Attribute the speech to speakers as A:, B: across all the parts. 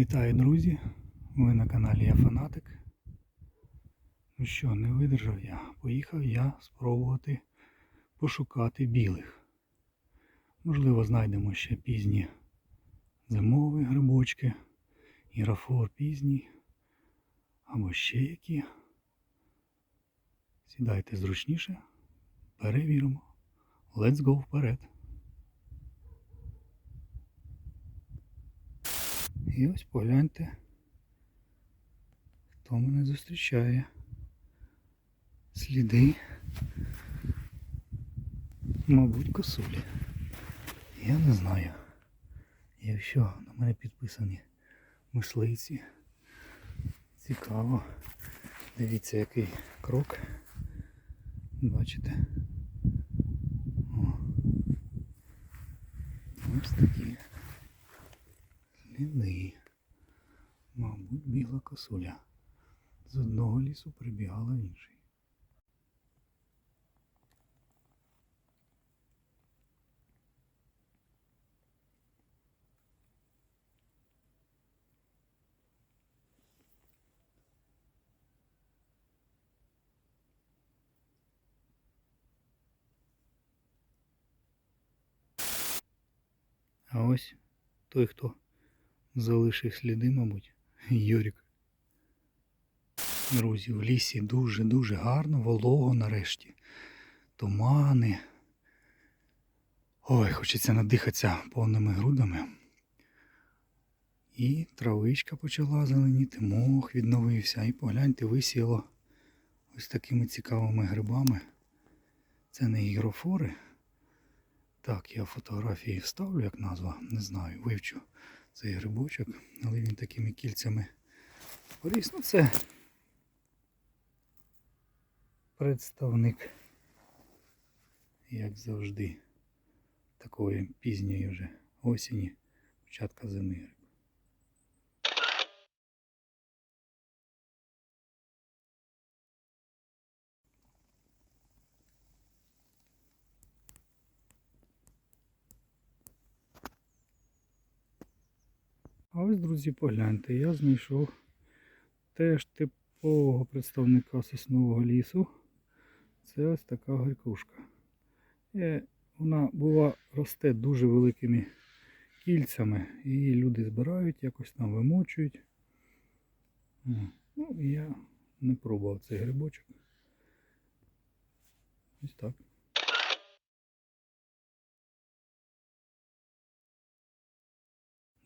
A: Вітаю, друзі! Ви на каналі Я Фанатик. Ну що, не видержав я. Поїхав я спробувати пошукати білих. Можливо, знайдемо ще пізні зимові грибочки, ірафор пізній, або ще які. Сідайте зручніше, перевіримо. Let's go вперед. І ось погляньте, хто мене зустрічає. Сліди, мабуть, косулі. Я не знаю. Якщо на мене підписані мисливці, цікаво. Дивіться, який крок. Бачите? О. Ось такі сліди. Мабуть, бігла косуля. З одного лісу прибігала в інший. А ось той, хто залишив сліди, мабуть, Юрік. Друзі, в лісі дуже-дуже гарно, волого нарешті. Тумани. Ой, хочеться надихатися повними грудами. І травичка почала зеленіти, мох відновився. І погляньте, висіло ось такими цікавими грибами. Це не гігрофори. Так, я фотографії вставлю, як назва, не знаю, вивчу цей грибочок, але він такими кільцями поріс. Ну це представник, як завжди, такої пізньої вже осені, початка зими. А ось, друзі, погляньте, я знайшов теж типового представника соснового лісу. Це ось така горькушка. Е, Вона бува росте дуже великими кільцями. І люди збирають, якось там вимочують. Ну, я не пробував цей грибочок. Ось так.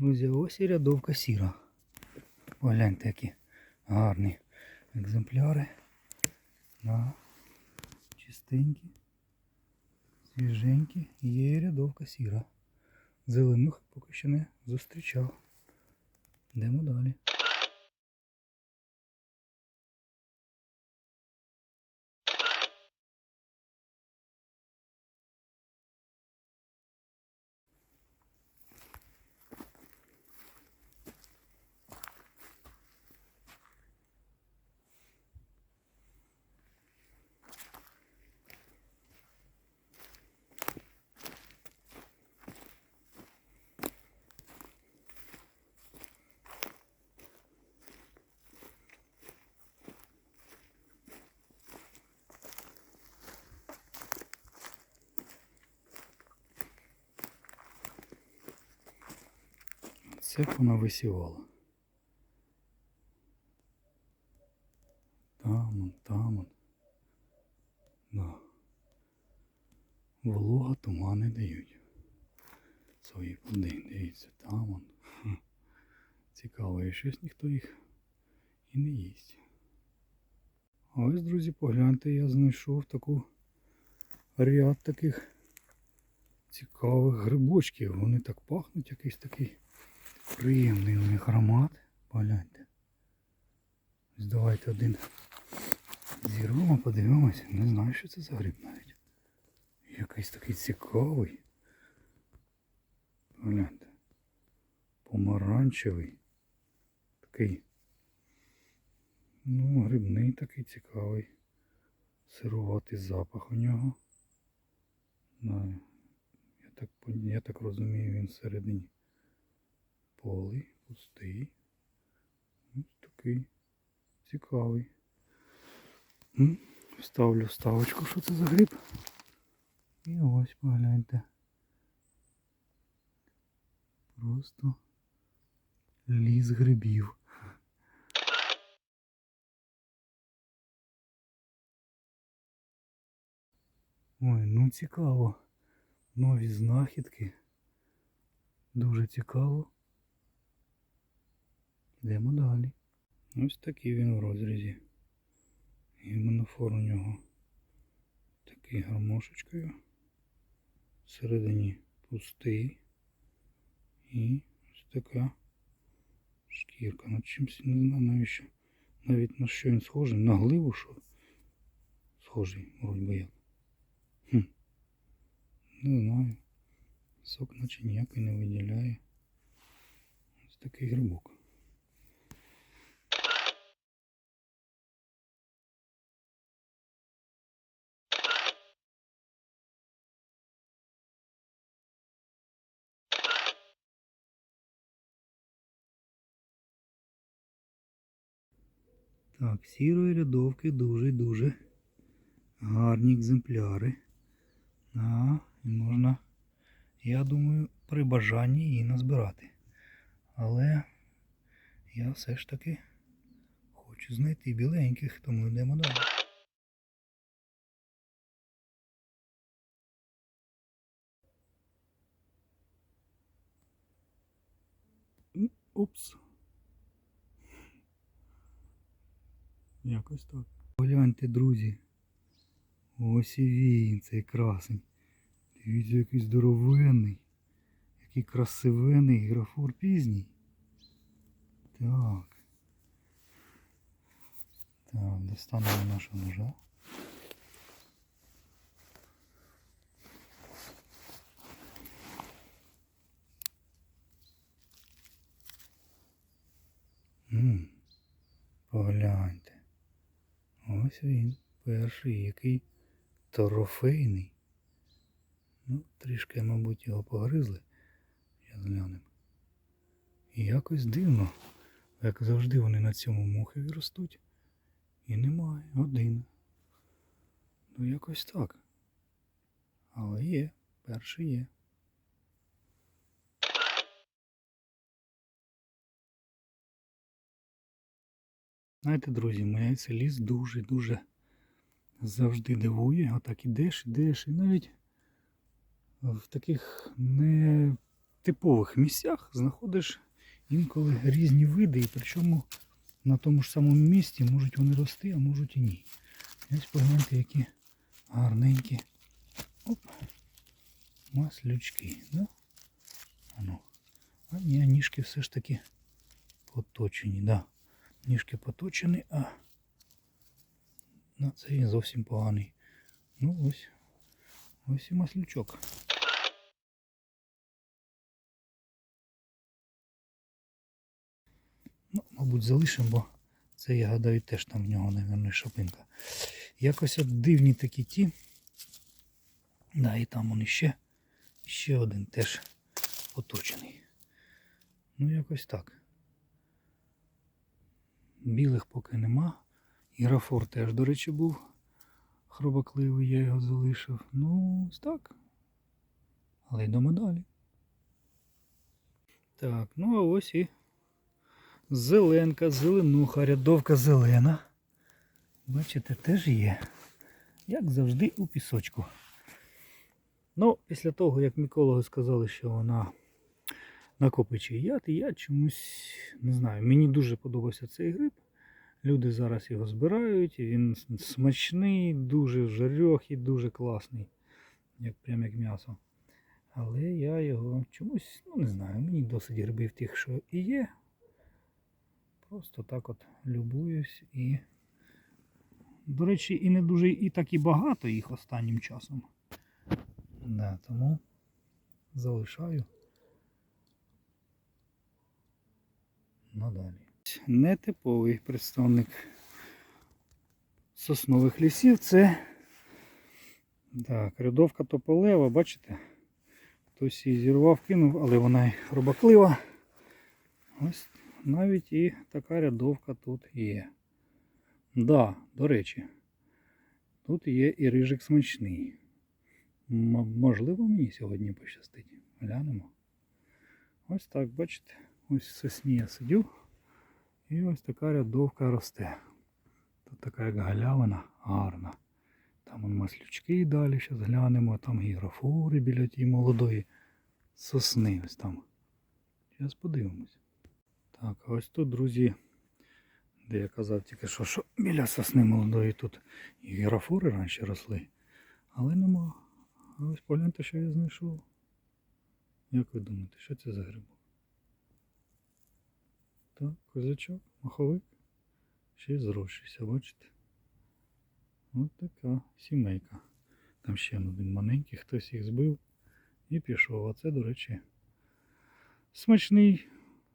A: Друзі, ось і рядовка сіра. Погляньте, які гарні екземпляри. Да. Чистенькі, свіженькі. Є і рядовка сіра. Зеленух поки що не зустрічав. Йдемо далі. Це б вона висівала. Там он, там он. Да. Волога тумани дають. Свої плоди. Дивіться, там он. Цікаво, і щось ніхто їх і не їсть. А ось, друзі, погляньте, я знайшов таку ряд таких цікавих грибочків. Вони так пахнуть, якийсь такий приємний у них аромат. Погляньте. Ось давайте один зірвемо, подивимося. Не знаю, що це за гриб навіть. Якийсь такий цікавий. Погляньте. Помаранчевий. Такий. Ну, грибний такий цікавий. Сируватий запах у нього. Я так, я так розумію, він всередині полий, пустий. Ось такий цікавий. М, Ставлю вставочку, що це за гриб. І ось погляньте. Просто ліс грибів. Ой, ну цікаво. Нові знахідки. Дуже цікаво. Йдемо далі. Ось такий він в розрізі. Гімнофор у нього такий гармошечкою. Всередині пустий. І ось така шкірка. На чимсь не знаю навіщо. Навіть на що він схожий. На гливу що? Схожий, вроді би як. Хм. Не знаю. Сок наче ніякий не виділяє. Ось такий грибок. Так, сірої рядовки дуже-дуже гарні екземпляри. А, і можна, я думаю, при бажанні її назбирати. Але я все ж таки хочу знайти біленьких, тому йдемо далі. Упс. Якось так. Погляньте, друзі. Ось і він, цей красень. Дивіться, який здоровенний. Який красивенний графур пізній. Так. Так, достанемо нашого ножа. М, Погляньте. Ось він, перший, який трофейний. Ну, трішки, мабуть, його погризли. Зараз глянемо. І якось дивно. Як завжди вони на цьому мухи ростуть. І немає. Один. Ну якось так. Але є. Перший є. Знаєте, друзі, мене цей ліс дуже-дуже завжди дивує. Отак ідеш, ідеш, і навіть в таких нетипових місцях знаходиш інколи різні види, і причому на тому ж самому місці можуть вони рости, а можуть і ні. Ось погляньте, які гарненькі. Оп. Маслючки, да? А ну. А ні, ніжки все ж таки поточені, да. Ніжки поточені, а ну, цей зовсім поганий. Ну ось. Ось і маслючок. Ну, мабуть, залишимо, бо це, я гадаю, теж там в нього, мабуть, шапинка. Якось от дивні такі ті. Да, і там он іще. Ще один теж поточений. Ну, якось так. Білих поки нема. І Рафор теж, до речі, був хробакливий, я його залишив. Ну, ось так. Але йдемо далі. Так, ну а ось і зеленка, зеленуха, рядовка зелена. Бачите, теж є. Як завжди у пісочку. Ну, після того, як мікологи сказали, що вона накопичує яд, і я чомусь не знаю. Мені дуже подобався цей гриб. Люди зараз його збирають, він смачний, дуже жарьохий, дуже класний. Як прям як м'ясо. Але я його чомусь, ну не знаю, мені досить грибів тих, що і є. Просто так от любуюсь і. До речі, і не дуже і так і багато їх останнім часом. Да, тому залишаю. Надалі. Нетиповий представник соснових лісів це так, рядовка тополева, бачите? Хтось її зірвав, кинув, але вона й хробаклива. Ось навіть і така рядовка тут є. Да, до речі, тут є і рижик смачний. Можливо, мені сьогодні пощастить. Глянемо. Ось так, бачите, ось сосні я сидю. І ось така рядовка росте. Тут така як галявина гарна. Там вон маслючки далі, зараз глянемо, там гігрофори біля тієї молодої сосни. Ось там. Зараз подивимось. Так, а ось тут, друзі, де я казав тільки що, що біля сосни молодої тут і гігрофори раніше росли. Але нема. А ось погляньте, що я знайшов. Як ви думаєте, що це за грибок? Так, козачок, маховик. Ще й зрощився, бачите? Ось така сімейка. Там ще один маленький, хтось їх збив і пішов. А це, до речі, смачний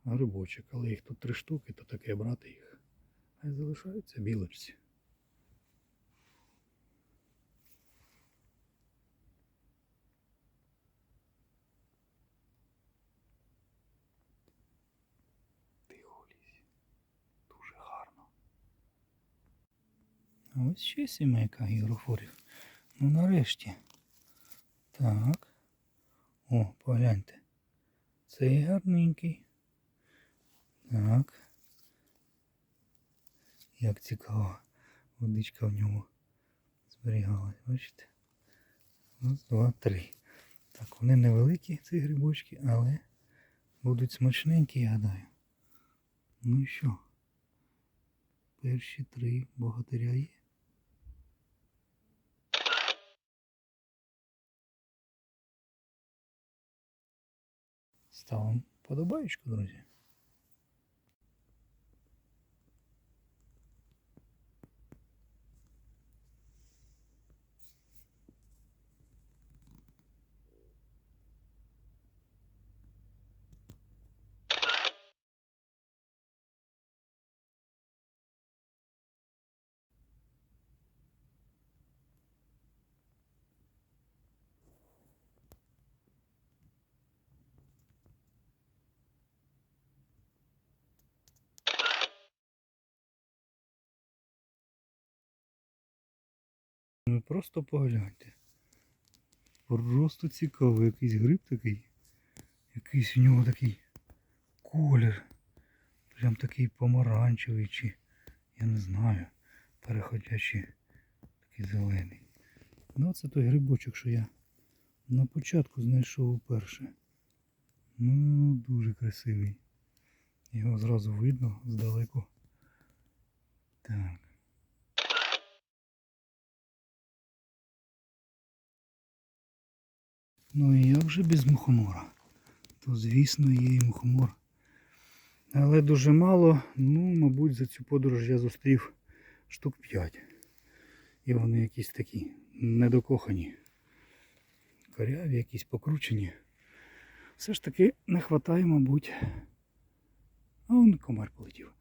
A: грибочок. Але їх тут три штуки, то таке брати їх. А й залишаються білочці. Тихо в лісі. Дуже гарно. А ось ще сімейка гігрофорів. Ну нарешті. Так. О, погляньте. Цей гарненький. Так. Як цікаво. Водичка в ньому зберігалась, бачите? Раз, два, три. Так, вони невеликі, ці грибочки, але будуть смачненькі, я гадаю. Ну і що? Перші три богатиря є. Ставимо подобаєчку, друзі. Ви просто погляньте. Просто цікаво, якийсь гриб такий. Якийсь у нього такий колір. Прям такий помаранчевий чи, я не знаю, переходячий такий зелений. Ну це той грибочок, що я на початку знайшов уперше. Ну, дуже красивий. Його зразу видно здалеку. Так. Ну і як же без мухомора? То звісно є і мухомор. Але дуже мало, ну, мабуть, за цю подорож я зустрів штук 5. І вони якісь такі недокохані. Коряві, якісь покручені. Все ж таки не вистачає, мабуть. А он комар полетів.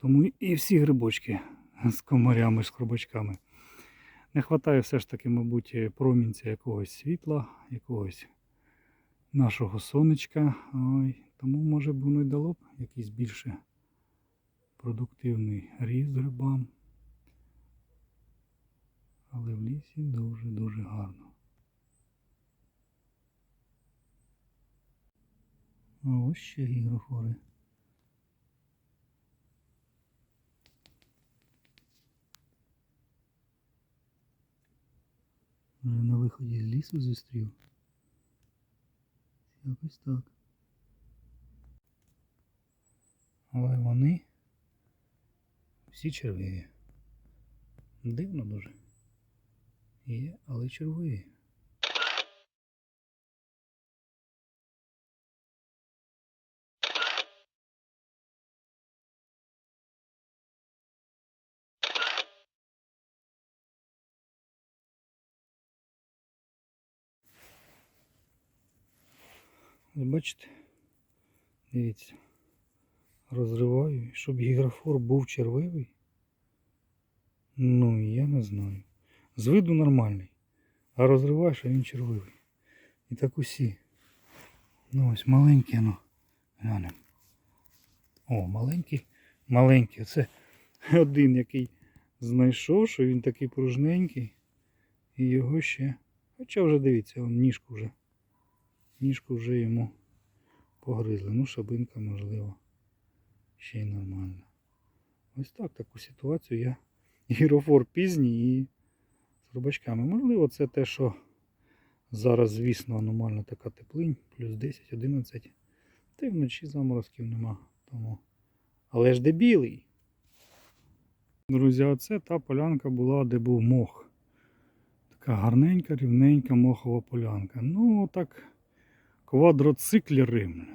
A: Тому і всі грибочки з комарями, з хробачками. Не вистачає все ж таки, мабуть, промінця якогось світла, якогось нашого сонечка. Ой, тому, може б, воно й дало б якийсь більше продуктивний ріст грибам. Але в лісі дуже-дуже гарно. Ось ще гігрофори. Вже на виході з лісу зустрів. Якось так. Але вони всі червиві. Дивно дуже. Є, але червиві. Бачите? Дивіться. Розриваю, щоб гігрофор був червивий. Ну, я не знаю. З виду нормальний. А розриваєш, а він червивий. І так усі. Ну ось маленькі, ну. Глянемо. О, маленький, маленький. Це один, який знайшов, що він такий пружненький. І його ще. Хоча вже дивіться, он ніжку вже. Ніжку вже йому погризли. Ну, шабинка, можливо, ще й нормальна. Ось так таку ситуацію я. Гірофор пізній і з рубачками. Можливо, це те, що зараз, звісно, аномальна така теплинь, плюс 10-11. Та й вночі заморозків нема. Тому. Але ж де білий. Друзі, оце та полянка була, де був мох. Така гарненька, рівненька мохова полянка. Ну, так, квадроциклери.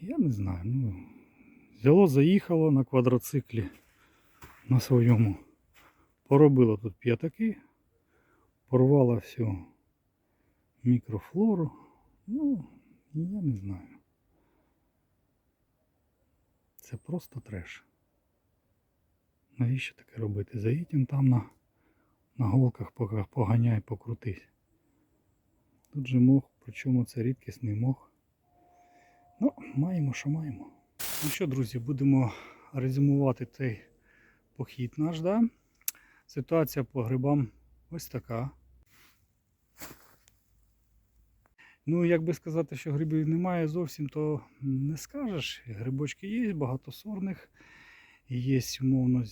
A: Я не знаю. ну, Взяло, заїхало на квадроциклі на своєму. Поробило тут п'ятаки, порвало всю мікрофлору. Ну, я не знаю. Це просто треш. Навіщо таке робити? Заїдь їм там на, на голках поганяй, покрутись. Тут же мох, причому це рідкісний мох. Ну, маємо, що маємо. Ну що, друзі, будемо резюмувати цей похід наш, да? Ситуація по грибам ось така. Ну, як би сказати, що грибів немає зовсім, то не скажеш. Грибочки є, багатосорних. Є, умовно,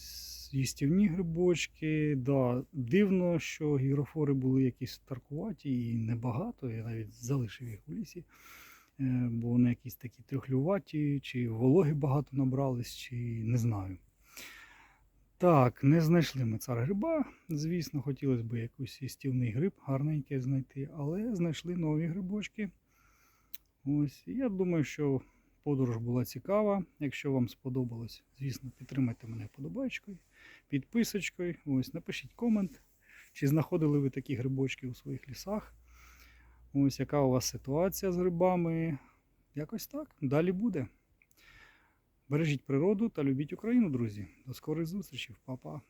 A: їстівні грибочки. Да, дивно, що гігрофори були якісь старкуваті і небагато. Я навіть залишив їх у лісі. Е, Бо вони якісь такі трьохлюваті, чи вологи багато набрались, чи не знаю. Так, не знайшли ми цар гриба. Звісно, хотілося б якийсь їстівний гриб гарненький знайти, але знайшли нові грибочки. Ось, я думаю, що подорож була цікава. Якщо вам сподобалось, звісно, підтримайте мене вподобайкою, підписочкою. Ось, напишіть комент, чи знаходили ви такі грибочки у своїх лісах. Ось яка у вас ситуація з грибами. Якось так. Далі буде. Бережіть природу та любіть Україну, друзі. До скорих зустрічей, Па-па.